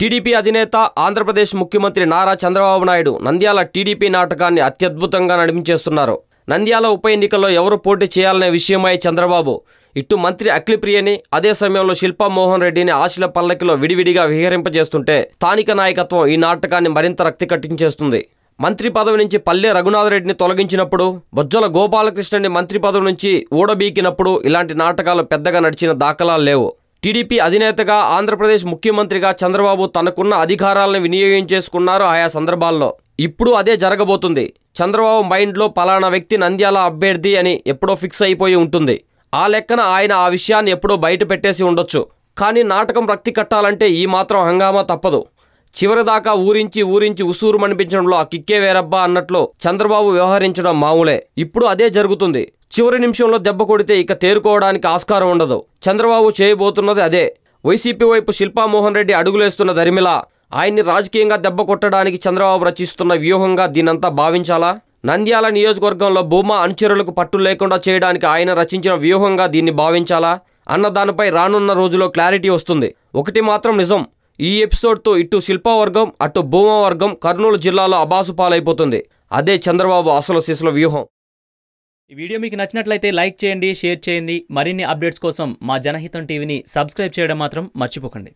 TDP అధినేత ఆంధ్రప్రదేశ్ ముఖ్యమంత్రి Nara Chandrababu Naidu Nandyal TDP నాటకాన్ని అత్యద్భుతంగా నడిపించేస్తున్నారు. నంద్యాల ఉప ఎన్నికల్లో ఎవరు పోటీ చేయాలనే విషయమై చంద్రబాబు ఇటు మంత్రి అఖిలప్రియని అదే సమయంలో శిల్పా మోహన్ రెడ్డిని ఆశల పల్లకిలో విడివిడిగా విహరింపజేస్తుంటే స్థానిక నాయకత్వం ఈ నాటకాన్ని మరింత రక్తి కట్టించేస్తుంది. మంత్రి పదవి నుంచి పల్లె రఘునాథరెడ్డిని తొలగించినప్పుడు బొజ్జల గోపాలకృష్ణని మంత్రి పదవి నుంచి ఊడబీకినప్పుడు ఇలాంటి నాటకాలు పెద్దగా నడిచిన దాఖలాలు లేవు. టీడీపీ అధినేతగా ఆంధ్రప్రదేశ్ ముఖ్యమంత్రిగా చంద్రబాబు తనకున్న అధికారాలను వినియోగించేసుకున్నారు ఆయా సందర్భాల్లో. ఇప్పుడు అదే జరగబోతుంది. చంద్రబాబు మైండ్లో పలానా వ్యక్తి నంద్యాల అభ్యర్థి అని ఎప్పుడో ఫిక్స్ అయిపోయి ఉంటుంది. ఆ లెక్కన ఆయన ఆ విషయాన్ని ఎప్పుడో బయట పెట్టేసి ఉండొచ్చు. కానీ నాటకం రక్తి కట్టాలంటే ఈ మాత్రం హంగామా తప్పదు. చివరిదాకా ఊరించి ఊరించి ఉసూరు మనిపించడంలో ఆ కిక్కే వేరబ్బా అన్నట్లు చంద్రబాబు వ్యవహరించడం మామూలే. ఇప్పుడు అదే జరుగుతుంది. చివరి నిమిషంలో దెబ్బ కొడితే ఇక తేరుకోవడానికి ఆస్కారం ఉండదు. చంద్రబాబు చేయబోతున్నది అదే. వైసీపీ వైపు శిల్పామోహన్ రెడ్డి అడుగులేస్తున్న దరిమిలా ఆయన్ని రాజకీయంగా దెబ్బ కొట్టడానికి చంద్రబాబు రచిస్తున్న వ్యూహంగా దీనంతా భావించాలా? నంద్యాల నియోజకవర్గంలో భూమా అనుచరులకు పట్టు లేకుండా చేయడానికి ఆయన రచించిన వ్యూహంగా దీన్ని భావించాలా? అన్న దానిపై రానున్న రోజులో క్లారిటీ వస్తుంది. ఒకటి మాత్రం నిజం. ఈ ఎపిసోడ్తో ఇటు శిల్పవర్గం అటు భూమవర్గం కర్నూలు జిల్లాలో అబాసు పాలైపోతుంది. అదే చంద్రబాబు అసలు శిశుల వ్యూహం. ఈ వీడియో మీకు నచ్చినట్లయితే లైక్ చేయండి షేర్ చేయండి. మరిన్ని అప్డేట్స్ కోసం మా జనహితం టీవీని సబ్స్క్రైబ్ చేయడం మాత్రం మర్చిపోకండి.